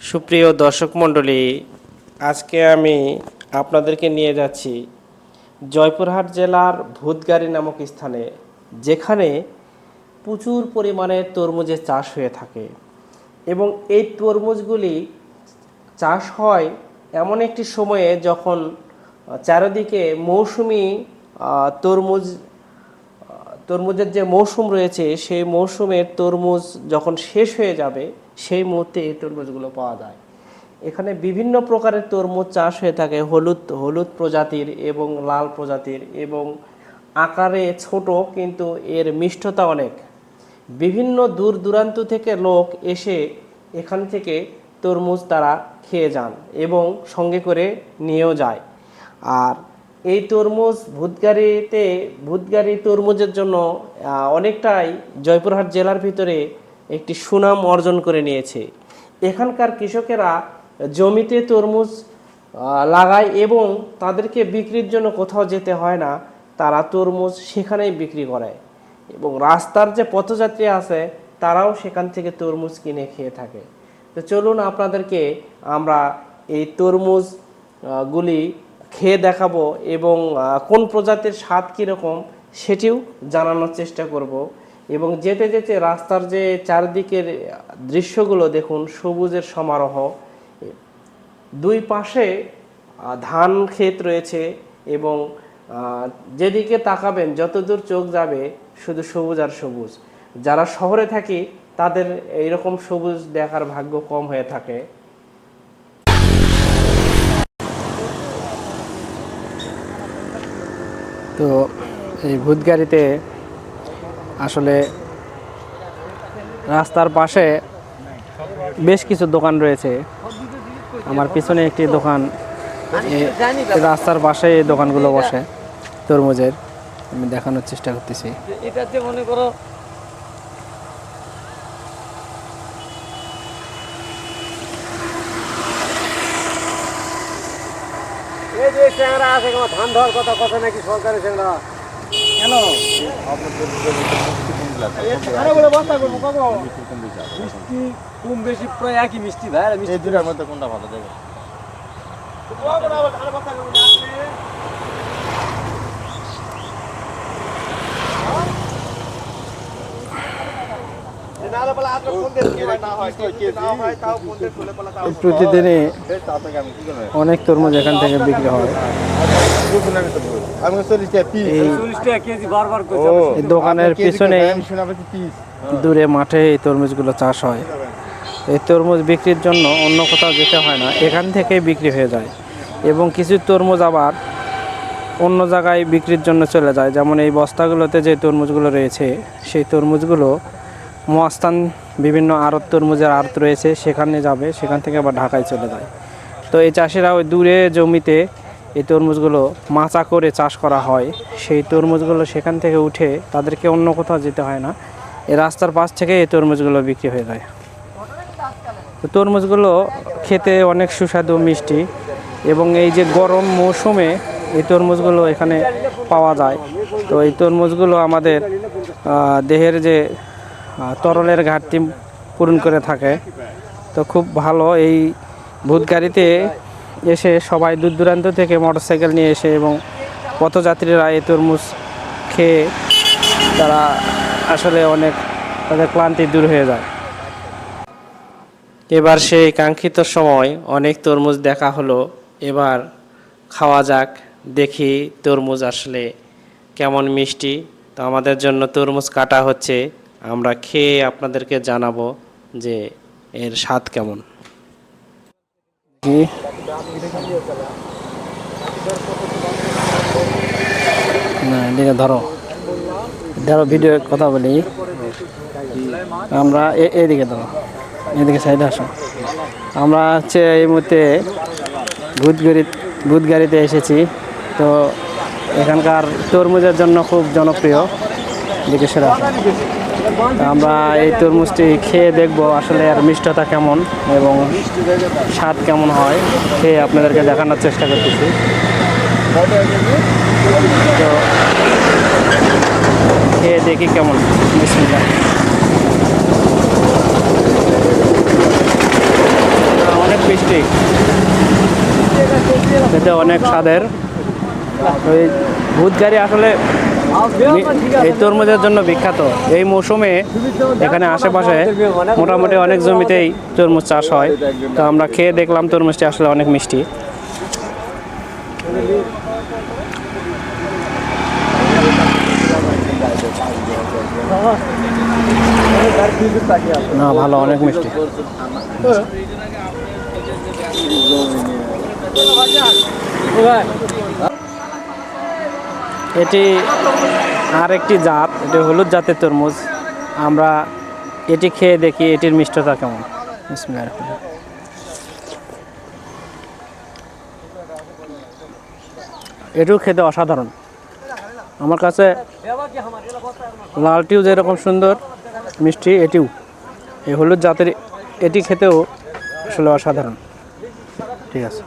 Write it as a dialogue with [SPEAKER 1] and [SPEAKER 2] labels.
[SPEAKER 1] সুপ্রিয় দর্শক মণ্ডলী, আজকে আমি আপনাদেরকে নিয়ে যাচ্ছি জয়পুরহাট জেলার ভূতগাড়ি নামক স্থানে, যেখানে প্রচুর পরিমাণে তরমুজের চাষ হয়ে থাকে এবং এই তরমুজগুলি চাষ হয় এমন একটি সময়ে যখন চারিদিকে মৌসুমি তরমুজ তরমুজের যে মৌসুম রয়েছে, সেই মৌসুমের তরমুজ যখন শেষ হয়ে যাবে, সেই মুহূর্তে এই তরমুজগুলো পাওয়া যায়। এখানে বিভিন্ন প্রকারের তরমুজ চাষ হয়ে থাকে, হলুদ হলুদ প্রজাতির এবং লাল প্রজাতির এবং আকারে ছোট, কিন্তু এর মিষ্টতা অনেক। বিভিন্ন দূর দূরান্ত থেকে লোক এসে এখান থেকে তরমুজ তারা খেয়ে যান এবং সঙ্গে করে নিয়েও যায়। আর এই তরমুজ ভূতগাড়িতে, ভূতগাড়ি তরমুজের জন্য অনেকটাই জয়পুরহাট জেলার ভিতরে একটি সুনাম অর্জন করে নিয়েছে। এখানকার কৃষকেরা জমিতে তরমুজ লাগায় এবং তাদেরকে বিক্রির জন্য কোথাও যেতে হয় না, তারা তরমুজ সেখানেই বিক্রি করে। এবং রাস্তার যে পথযাত্রী আছে, তারাও সেখান থেকে তরমুজ কিনে খেয়ে থাকে। তো চলুন আপনাদেরকে আমরা এই তরমুজ গুলি খেয়ে দেখাবো এবং কোন প্রজাতির স্বাদ কীরকম সেটিও জানানোর চেষ্টা করব। এবং যেতে যেতে রাস্তার যে চারদিকের দৃশ্যগুলো দেখুন, সবুজের সমারোহ। দুই পাশে ধান ক্ষেত রয়েছে এবং যেদিকে তাকাবেন যতদূর চোখ যাবে শুধু সবুজ আর সবুজ। যারা শহরে থাকি তাদের এইরকম সবুজ দেখার ভাগ্য কম হয়ে থাকে। তো এই ভূত গাড়িতে আসলে রাস্তার পাশে বেশ কিছু দোকান রয়েছে। আমার পিছনে একটি দোকান রাস্তার পাশে দোকানগুলো বসে তরমুজের। আমি দেখানোর চেষ্টা করতেছি।
[SPEAKER 2] এটাতে মনে করো এই যে চ্যাংরা আছে কোনো ধান ধর কথা কথা নাকি সরকারি চ্যাংরা? কেন? কত মিষ্টি কম বেশি প্রায় একই মিষ্টি ভাই মিষ্টি।
[SPEAKER 3] দুটার মধ্যে কোনটা ভালো দেবে
[SPEAKER 1] প্রতিদিনই অনেক তরমুজ এখান থেকে বিক্রি হয়।
[SPEAKER 3] আমি চল্লিশ টাকা পিস
[SPEAKER 1] এই
[SPEAKER 2] চল্লিশ টাকা কেজি বারবার
[SPEAKER 3] ও।
[SPEAKER 1] এই দোকানের পিছনে দূরে মাঠে এই তরমুজগুলো চাষ হয়। এই তরমুজ বিক্রির জন্য অন্য কোথাও যেতে হয় না এখান থেকেই বিক্রি হয়ে যায়। এবং কিছু তরমুজ আবার অন্য জায়গায় বিক্রির জন্য চলে যায়। যেমন এই বস্তাগুলোতে যে তরমুজগুলো রয়েছে সেই তরমুজগুলো মহাস্থান, বিভিন্ন আড়ত, তরমুজের আড়ত রয়েছে, সেখানে যাবে, সেখান থেকে আবার ঢাকায় চলে যায়। তো এই চাষিরা ওই দূরে জমিতে এই তরমুজগুলো মাচা করে চাষ করা হয়। সেই তরমুজগুলো সেখান থেকে উঠে তাদেরকে অন্য কোথাও যেতে হয় না। এই রাস্তার পাশ থেকে এই তরমুজগুলো বিক্রি হয়ে যায়। তো তরমুজগুলো খেতে অনেক সুস্বাদু, মিষ্টি এবং এই যে গরম মৌসুমে এই তরমুজগুলো এখানে পাওয়া যায়। তো এই তরমুজগুলো আমাদের দেহের যে তরলের ঘাটতি পূরণ করে থাকে। তো খুব ভালো এই ভূত গাড়িতে এসে সবাই দূর দূরান্ত থেকে মোটরসাইকেল নিয়ে এসে এবং পথযাত্রীরা এই তরমুজ খেয়ে তারা আসলে অনেক তাদের ক্লান্তি দূর হয়ে যায়। এবার সেই কাঙ্ক্ষিত সময় অনেক তরমুজ দেখা হলো। এবার খাওয়া যাক, দেখি তরমুজ আসলে কেমন মিষ্টি। তো আমাদের জন্য তরমুজ কাটা হচ্ছে। আমরা খেয়ে আপনাদেরকে জানাব যে এর স্বাদ কেমন। ধরো। ধরো ভিডিও কথা বলি। আমরা এদিকে ধরো। এদিকে সাইডে আসো। আমরা হচ্ছে এই মুহূর্তে ভূতগাড়ি ভূতগাড়িতে এসেছি। তো এখানকার তরমুজের জন্য খুব জনপ্রিয়। দিকে সেরা আমরা এই তরমুজটি খেয়ে দেখব আসলে এর মিষ্টতা কেমন এবং স্বাদ কেমন হয়, খেয়ে আপনাদেরকে দেখানোর চেষ্টা করতেছি। তো খেয়ে দেখি কেমন, বিসমিল্লাহ। মিষ্টি। খেতে অনেক স্বাদের। ওই ভূত গাড়ি আসলে এই তরমুজের জন্য বিখ্যাত। এই মৌসুমে এখানে আশেপাশে মোটামুটি অনেক জমিতেই তরমুজ চাষ হয়। তো আমরা খেয়ে দেখলাম তরমুজটি আসলে অনেক মিষ্টি। না, ভালো, অনেক মিষ্টি। এটি আর একটি জাত, এটি হলুদ জাতের তরমুজ। আমরা এটি খেয়ে দেখি এটির মিষ্টতা কেমন। এটিও খেতে অসাধারণ। আমার কাছে লালটিও যেরকম সুন্দর, মিষ্টি এটিও। এই হলুদ জাতের এটি খেতেও আসলে অসাধারণ। ঠিক আছে।